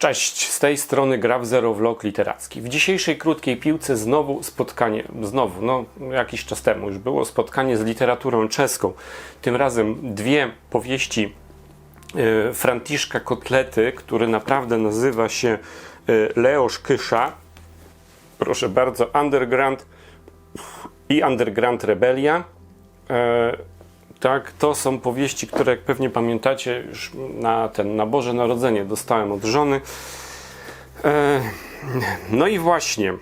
Cześć, z tej strony gra w Zero Vlog Literacki. W dzisiejszej krótkiej piłce znowu spotkanie, znowu, no jakiś czas temu już było spotkanie z literaturą czeską. Tym razem dwie powieści e, Franciszka Kotlety, który naprawdę nazywa się e, Leosz Kysza. Proszę bardzo, Underground i Underground Rebelia. E, tak, to są powieści, które jak pewnie pamiętacie, już na ten na Boże Narodzenie dostałem od żony. E, no i właśnie,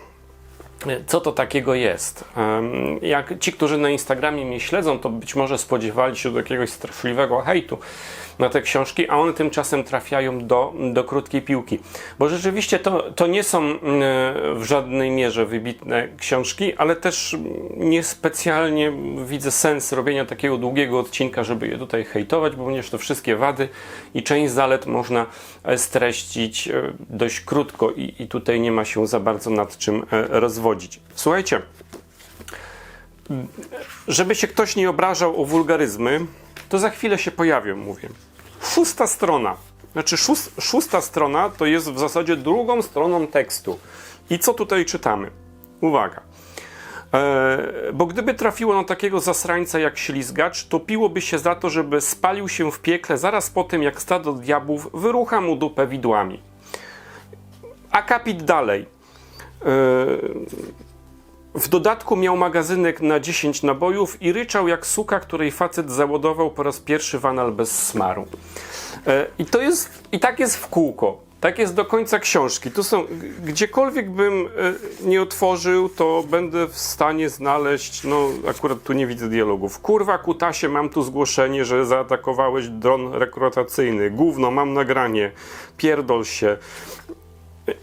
co to takiego jest? Em, Jak ci, którzy na Instagramie mnie śledzą, to być może spodziewali się do jakiegoś straszliwego hejtu na te książki, a one tymczasem trafiają do, do krótkiej piłki. Bo rzeczywiście to, to nie są mm, w żadnej mierze wybitne książki, ale też niespecjalnie widzę sens robienia takiego długiego odcinka, żeby je tutaj hejtować, bo ponieważ to wszystkie wady i część zalet można e, streścić e, dość krótko i, i tutaj nie ma się za bardzo nad czym e, rozwodzić. Słuchajcie, żeby się ktoś nie obrażał o wulgaryzmy, to za chwilę się pojawią, mówię. Szósta strona. Znaczy, szós- szósta strona to jest w zasadzie drugą stroną tekstu. I co tutaj czytamy? Uwaga. E, bo gdyby trafiło na takiego zasrańca jak ślizgacz, to piłoby się za to, żeby spalił się w piekle zaraz po tym, jak stado diabłów wyrucha mu dupę widłami. Akapit dalej. E, w dodatku miał magazynek na 10 nabojów i ryczał jak suka, której facet załadował po raz pierwszy wanal bez smaru. E, I to jest, i tak jest w kółko. Tak jest do końca książki. Tu są, gdziekolwiek bym e, nie otworzył, to będę w stanie znaleźć, no akurat tu nie widzę dialogów. Kurwa, kutasie, mam tu zgłoszenie, że zaatakowałeś dron rekrutacyjny. Gówno, mam nagranie. Pierdol się.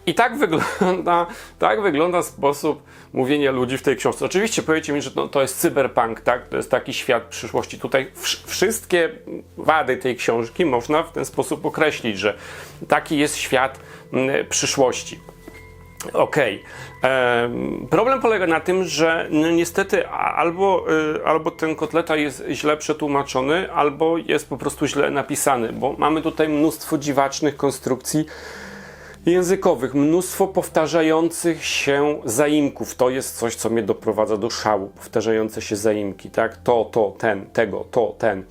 I tak wygląda, tak wygląda sposób mówienia ludzi w tej książce. Oczywiście powiecie mi, że no, to jest cyberpunk, tak? To jest taki świat przyszłości. Tutaj wsz- wszystkie wady tej książki można w ten sposób określić, że taki jest świat mm, przyszłości. Okej. Em, Problem polega na tym, że no niestety albo, y, albo ten kotleta jest źle przetłumaczony, albo jest po prostu źle napisany, bo mamy tutaj mnóstwo dziwacznych konstrukcji językowych, mnóstwo powtarzających się zaimków. To jest coś, co mnie doprowadza do szału. Powtarzające się zaimki, tak? To, to, ten, tego, to, ten.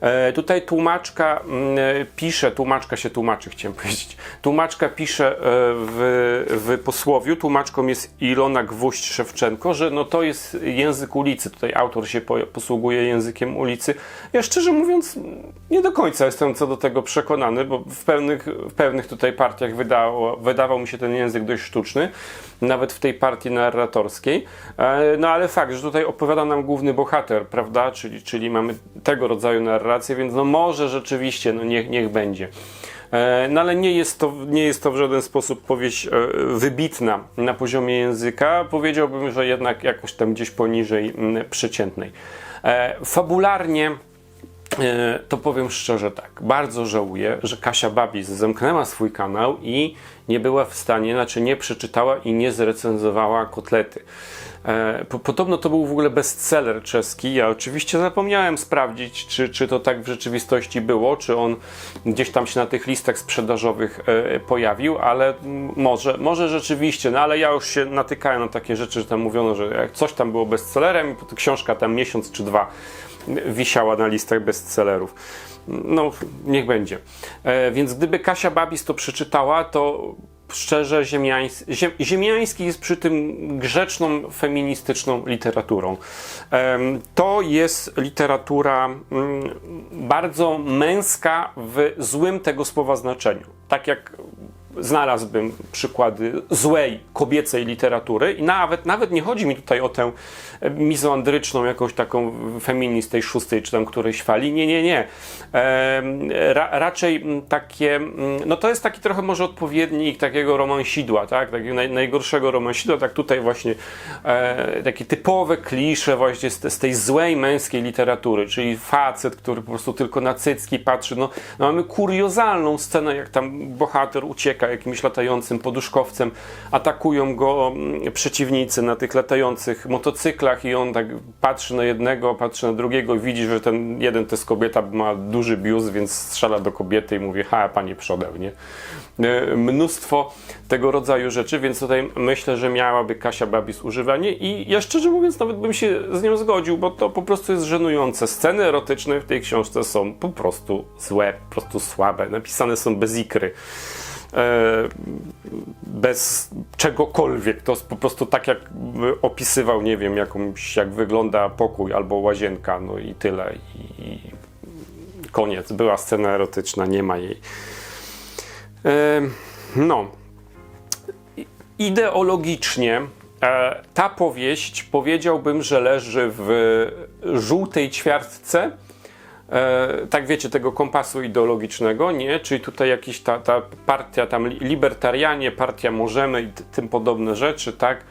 E, tutaj tłumaczka mm, e, pisze, tłumaczka się tłumaczy, chciałem powiedzieć. Tłumaczka pisze e, w, w posłowiu, tłumaczką jest Ilona Gwóźdź-Szewczenko, że no to jest język ulicy. Tutaj autor się po, posługuje językiem ulicy. Ja szczerze mówiąc nie do końca jestem co do tego przekonany, bo w pewnych, w pewnych tutaj partiach wydało, wydawał mi się ten język dość sztuczny, nawet w tej partii narratorskiej. No ale fakt, że tutaj opowiada nam główny bohater, prawda, czyli, czyli mamy tego rodzaju narrację, więc no może rzeczywiście, no niech, niech będzie. E, No ale nie jest, to, nie jest to w żaden sposób powieść e, wybitna na poziomie języka. Powiedziałbym, że jednak jakoś tam gdzieś poniżej mm, przeciętnej. E, Fabularnie to powiem szczerze tak, bardzo żałuję, że Kasia Babis zamknęła swój kanał i nie była w stanie, znaczy nie przeczytała i nie zrecenzowała kotlety. E, po- Podobno to był w ogóle bestseller czeski. Ja oczywiście zapomniałem sprawdzić, czy, czy to tak w rzeczywistości było, czy on gdzieś tam się na tych listach sprzedażowych e, pojawił, ale może, może rzeczywiście, no ale ja już się natykałem na takie rzeczy, że tam mówiono, że coś tam było bestsellerem i książka tam miesiąc czy dwa wisiała na listach bestsellerów. No, niech będzie. E, więc gdyby Kasia Babis to przeczytała, to szczerze Ziem Ziemiański jest przy tym grzeczną, feministyczną literaturą. To jest literatura mm, bardzo męska w złym tego słowa znaczeniu. Tak jak znalazłbym przykłady złej kobiecej literatury i nawet, nawet nie chodzi mi tutaj o tę mizoandryczną jakąś taką feminist tej szóstej czy tam którejś fali. Nie, nie, nie. Em, Ra, raczej takie, no to jest taki trochę może odpowiednik takiego romansidła, tak? Takiego naj, najgorszego romansidła, tak tutaj właśnie e, takie typowe klisze właśnie z, z tej złej męskiej literatury, czyli facet, który po prostu tylko na cycki patrzy. No, no mamy kuriozalną scenę, jak tam bohater ucieka ucieka jakimś latającym poduszkowcem, atakują go mm, przeciwnicy na tych latających motocyklach i on tak patrzy na jednego, patrzy na drugiego i widzi, że ten jeden to jest kobieta, ma duży biust, więc strzela do kobiety i mówi, ha, pani przodem, nie? E, Mnóstwo tego rodzaju rzeczy, więc tutaj myślę, że miałaby Kasia Babis używanie i ja szczerze mówiąc nawet bym się z nią zgodził, bo to po prostu jest żenujące. Sceny erotyczne w tej książce są po prostu złe, po prostu słabe. Napisane są bez ikry. E, bez czegokolwiek. To jest po prostu tak, jak opisywał, nie wiem, jakąś, jak wygląda pokój albo łazienka, no i tyle. I, koniec. Była scena erotyczna, nie ma jej. E, no. Ideologicznie e, ta powieść powiedziałbym, że leży w żółtej ćwiartce. E, tak wiecie, tego kompasu ideologicznego, nie? Czyli tutaj jakiś ta, ta partia tam li- libertarianie, partia możemy i tym podobne rzeczy, tak?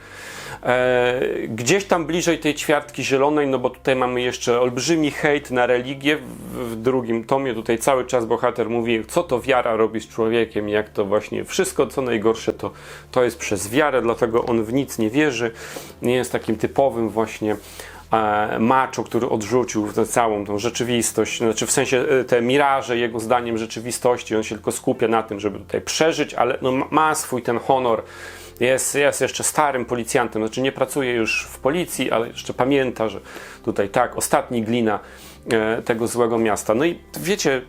E, gdzieś tam bliżej tej ćwiartki zielonej, no bo tutaj mamy jeszcze olbrzymi hejt na religię w, w drugim tomie. Tutaj cały czas bohater mówi, co to wiara robi z człowiekiem, jak to właśnie wszystko, co najgorsze, to, to jest przez wiarę, dlatego on w nic nie wierzy. Nie jest takim typowym właśnie e, który odrzucił tę całą tą rzeczywistość, znaczy w sensie e, te miraże jego zdaniem rzeczywistości, on się tylko skupia na tym, żeby tutaj przeżyć, ale no, ma- swój ten honor, jest, jest jeszcze starym policjantem, znaczy nie pracuje już w policji, ale jeszcze pamięta, że tutaj tak, ostatni glina tego złego miasta. No i wiecie,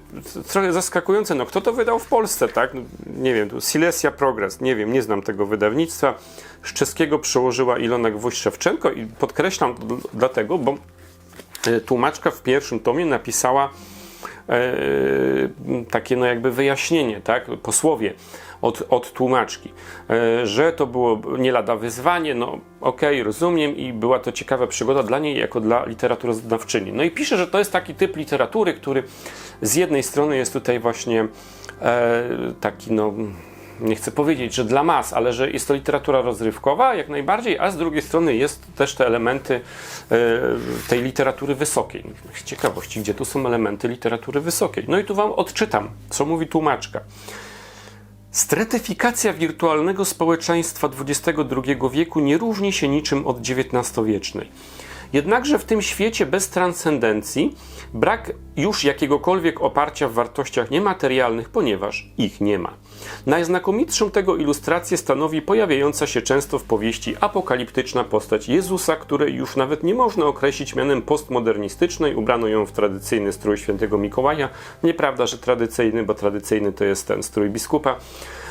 trochę zaskakujące, no kto to wydał w Polsce, tak? No, nie wiem, Silesia Progress, nie wiem, nie znam tego wydawnictwa. Z czeskiego przełożyła Ilona Gwóźdź-Szewczenko i podkreślam dlatego, bo e, tłumaczka w pierwszym tomie napisała e, takie no jakby wyjaśnienie, tak, posłowie od, od tłumaczki, e, że to było nie lada wyzwanie, no okej, rozumiem i była to ciekawa przygoda dla niej jako dla literaturoznawczyni. No i pisze, że to jest taki typ literatury, który z jednej strony jest tutaj właśnie e, taki no nie chcę powiedzieć, że dla mas, ale że jest to literatura rozrywkowa jak najbardziej, a z drugiej strony jest też te elementy e, tej literatury wysokiej. Z ciekawości, gdzie tu są elementy literatury wysokiej. No i tu wam odczytam, co mówi tłumaczka. Stretyfikacja wirtualnego społeczeństwa XXI wieku nie różni się niczym od XIX-wiecznej. Jednakże w tym świecie bez transcendencji brak już jakiegokolwiek oparcia w wartościach niematerialnych, ponieważ ich nie ma. Najznakomitszą tego ilustrację stanowi pojawiająca się często w powieści apokaliptyczna postać Jezusa, której już nawet nie można określić mianem postmodernistycznej. Ubrano ją w tradycyjny strój świętego Mikołaja. Nieprawda, że tradycyjny, bo tradycyjny to jest ten strój biskupa.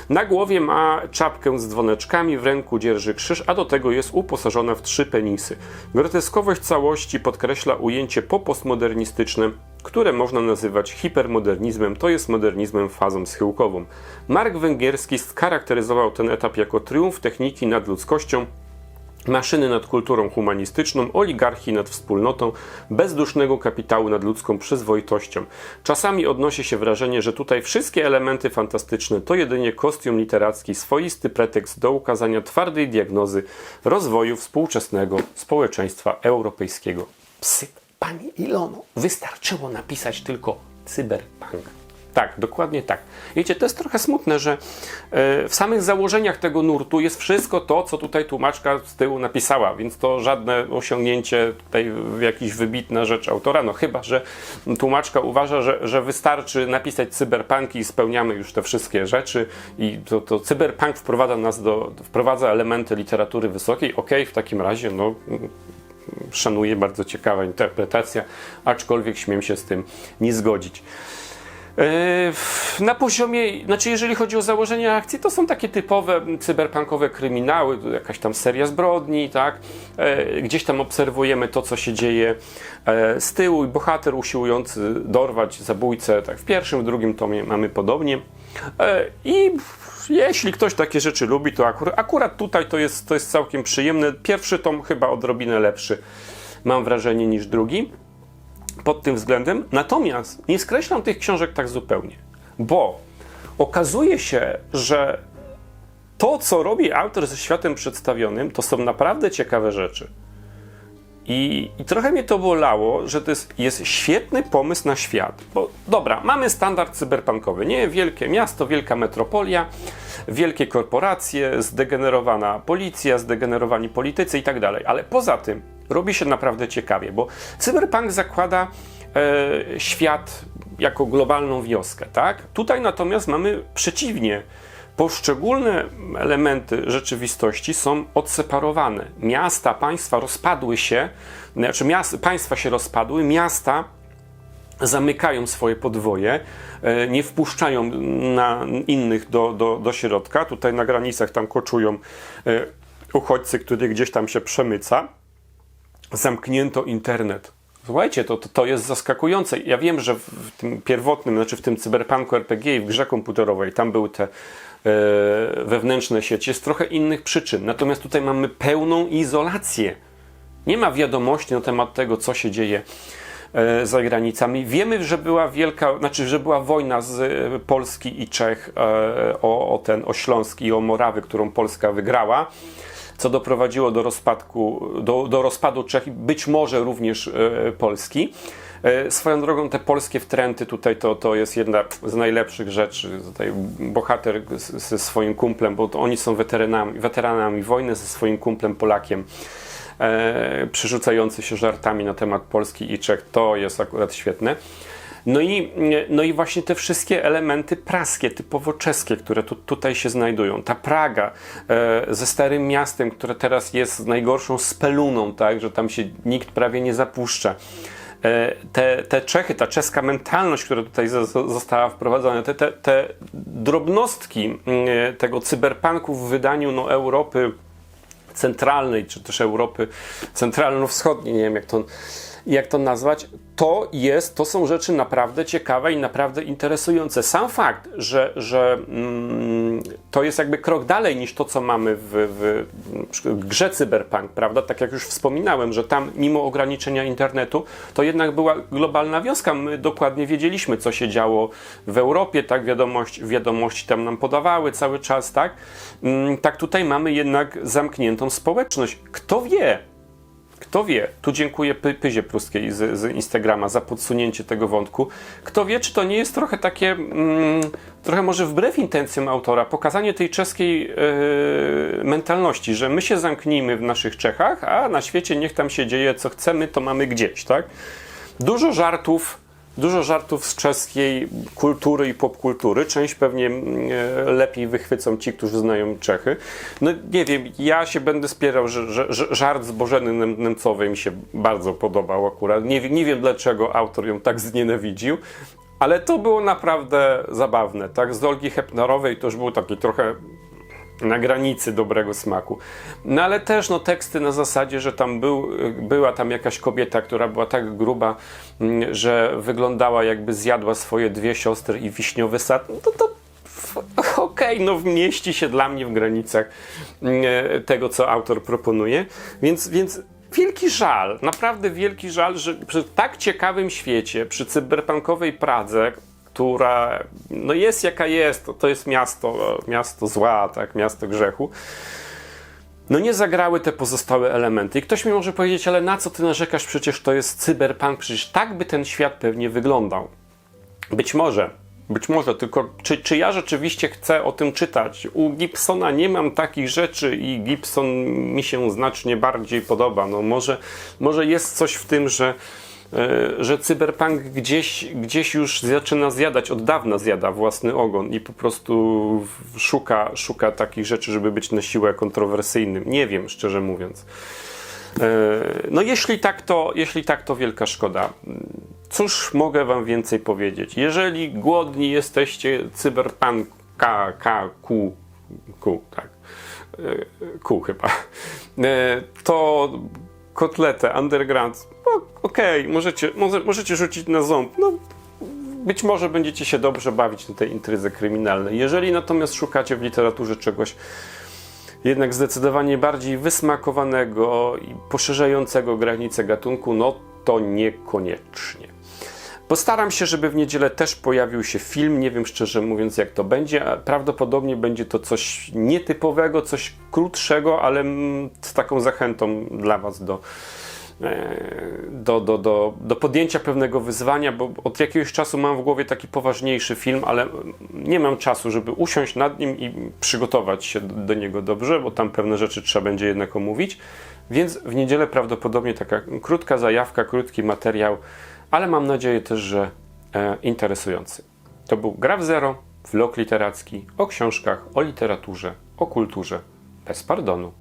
Na głowie ma czapkę z dzwoneczkami, w ręku dzierży krzyż, a do tego jest uposażona w trzy penisy. Groteskowość całości podkreśla ujęcie popostmodernistyczne, które można nazywać hipermodernizmem, to jest modernizmem fazą schyłkową. Mark Węgierski scharakteryzował ten etap jako triumf techniki nad ludzkością, maszyny nad kulturą humanistyczną, oligarchii nad wspólnotą, bezdusznego kapitału nad ludzką przyzwoitością. Czasami odnosi się wrażenie, że tutaj wszystkie elementy fantastyczne to jedynie kostium literacki, swoisty pretekst do ukazania twardej diagnozy rozwoju współczesnego społeczeństwa europejskiego. Psy, pani Ilono, wystarczyło napisać tylko cyberpunk. Tak, dokładnie tak. Wiecie, to jest trochę smutne, że e, w samych założeniach tego nurtu jest wszystko to, co tutaj tłumaczka z tyłu napisała, więc to żadne osiągnięcie tutaj, jakaś wybitna rzecz autora, no chyba, że tłumaczka uważa, że, że wystarczy napisać cyberpunk i spełniamy już te wszystkie rzeczy i to, to cyberpunk wprowadza nas do, wprowadza elementy literatury wysokiej, okej, w takim razie, no szanuję, bardzo ciekawa interpretacja, aczkolwiek śmiem się z tym nie zgodzić. E, Na poziomie, znaczy jeżeli chodzi o założenia akcji, to są takie typowe cyberpunkowe kryminały, jakaś tam seria zbrodni, tak? E, Gdzieś tam obserwujemy to, co się dzieje e, z tyłu i bohater usiłujący dorwać zabójcę, tak w pierwszym, w drugim tomie mamy podobnie. I jeśli ktoś takie rzeczy lubi, to akurat, akurat tutaj to jest, to jest całkiem przyjemne. Pierwszy tom chyba odrobinę lepszy, mam wrażenie, niż drugi pod tym względem. Natomiast nie skreślam tych książek tak zupełnie, bo okazuje się, że to, co robi autor ze światem przedstawionym, to są naprawdę ciekawe rzeczy. I, I trochę mnie to bolało, że to jest, jest świetny pomysł na świat. Bo dobra, mamy standard cyberpunkowy, nie? Wielkie miasto, wielka metropolia, wielkie korporacje, zdegenerowana policja, zdegenerowani politycy i tak dalej. Ale poza tym robi się naprawdę ciekawie, bo cyberpunk zakłada e, świat jako globalną wioskę, tak? Tutaj natomiast mamy przeciwnie poszczególne elementy rzeczywistości są odseparowane. Miasta, państwa rozpadły się, znaczy miast, państwa się rozpadły, miasta zamykają swoje podwoje, e, nie wpuszczają na innych do, do, do środka. Tutaj na granicach tam koczują e, uchodźcy, który gdzieś tam się przemyca. Zamknięto internet. Słuchajcie, to, to, to jest zaskakujące. Ja wiem, że w tym pierwotnym, znaczy w tym cyberpunku RPG i w grze komputerowej, tam były te wewnętrzne sieci z trochę innych przyczyn. Natomiast tutaj mamy pełną izolację. Nie ma wiadomości na temat tego, co się dzieje e, za granicami. Wiemy, że była wielka, znaczy, że była wojna z e, Polski i Czech e, o, o ten, o i o Morawy, którą Polska wygrała co doprowadziło do, rozpadku, do, do rozpadu Czech i być może również e, Polski. E, swoją drogą te polskie wtręty tutaj to, to jest jedna z najlepszych rzeczy. Tutaj bohater ze swoim kumplem, bo oni są weteranami, weteranami wojny ze swoim kumplem Polakiem. E, przerzucający się żartami na temat Polski i Czech, to jest akurat świetne. No i, no i właśnie te wszystkie elementy praskie, typowo czeskie, które tu, tutaj się znajdują. Ta Praga e, ze Starym Miastem, które teraz jest najgorszą speluną, tak, że tam się nikt prawie nie zapuszcza. E, te, te Czechy, ta czeska mentalność, która tutaj została wprowadzona, te, te, te drobnostki e, tego cyberpunku w wydaniu no, Europy centralnej, czy też Europy centralno-wschodniej, nie wiem jak to jak to nazwać, to jest, to są rzeczy naprawdę ciekawe i naprawdę interesujące. Sam fakt, że, że mm, to jest jakby krok dalej niż to, co mamy w, w, w grze Cyberpunk, prawda? Tak jak już wspominałem, że tam mimo ograniczenia internetu, to jednak była globalna wioska. My dokładnie wiedzieliśmy, co się działo w Europie, tak? Wiadomości, wiadomości tam nam podawały cały czas, tak? Mm, tak tutaj mamy jednak zamkniętą społeczność. Kto wie, kto wie, tu dziękuję Py Pyzie Pruskiej z, z, Instagrama za podsunięcie tego wątku. Kto wie, czy to nie jest trochę takie, mm, trochę może wbrew intencjom autora, pokazanie tej czeskiej yy, mentalności, że my się zamknijmy w naszych Czechach, a na świecie niech tam się dzieje co chcemy, to mamy gdzieś, tak? Dużo żartów Dużo żartów z czeskiej kultury i popkultury. Część pewnie mm, e, lepiej wychwycą ci, którzy znają Czechy. No nie wiem, ja się będę spierał, że, że, że żart z Bożeny Nemcowej mi się bardzo podobał akurat. Nie, nie wiem dlaczego autor ją tak znienawidził, ale to było naprawdę zabawne. Tak, z Olgi Hepnerowej to już był taki trochę na granicy dobrego smaku. No ale też no, teksty na zasadzie, że tam był, była tam jakaś kobieta, która była tak gruba, mm, że wyglądała jakby zjadła swoje dwie siostry i wiśniowy sad, no to, okej, okay, no mieści się dla mnie w granicach mm, tego, co autor proponuje. Więc, więc wielki żal, naprawdę wielki żal, że przy tak ciekawym świecie, przy cyberpunkowej Pradze, która no jest jaka jest, to, to jest miasto, miasto zła, tak, miasto grzechu. No nie zagrały te pozostałe elementy. I ktoś mi może powiedzieć, ale na co ty narzekasz, przecież to jest cyberpunk, przecież tak by ten świat pewnie wyglądał. Być może, być może, tylko czy, czy ja rzeczywiście chcę o tym czytać? U Gibsona nie mam takich rzeczy i Gibson mi się znacznie bardziej podoba. No może, może jest coś w tym, że że cyberpunk gdzieś, gdzieś już zaczyna zjadać, od dawna zjada własny ogon i po prostu szuka, szuka takich rzeczy, żeby być na siłę kontrowersyjnym. Nie wiem, szczerze mówiąc. E, no jeśli tak, to, jeśli tak, to wielka szkoda. Cóż mogę wam więcej powiedzieć? Jeżeli głodni jesteście cyberpunka, K, Q, Q, tak, e, Q chyba, to kotletę Underground no, okej, okay, możecie, może, możecie rzucić na ząb. No, być może będziecie się dobrze bawić na tej intryze kryminalnej. Jeżeli natomiast szukacie w literaturze czegoś jednak zdecydowanie bardziej wysmakowanego i poszerzającego granice gatunku, no to niekoniecznie. Postaram się, żeby w niedzielę też pojawił się film. Nie wiem szczerze mówiąc, jak to będzie. Prawdopodobnie będzie to coś nietypowego, coś krótszego, ale z taką zachętą dla Was do e, do, do, do, do podjęcia pewnego wyzwania, bo od jakiegoś czasu mam w głowie taki poważniejszy film, ale nie mam czasu, żeby usiąść nad nim i przygotować się do, do niego dobrze, bo tam pewne rzeczy trzeba będzie jednak omówić. Więc w niedzielę prawdopodobnie taka krótka zajawka, krótki materiał, ale mam nadzieję też, że e, interesujący. To był Gra w Zero, vlog literacki o książkach, o literaturze, o kulturze, bez pardonu.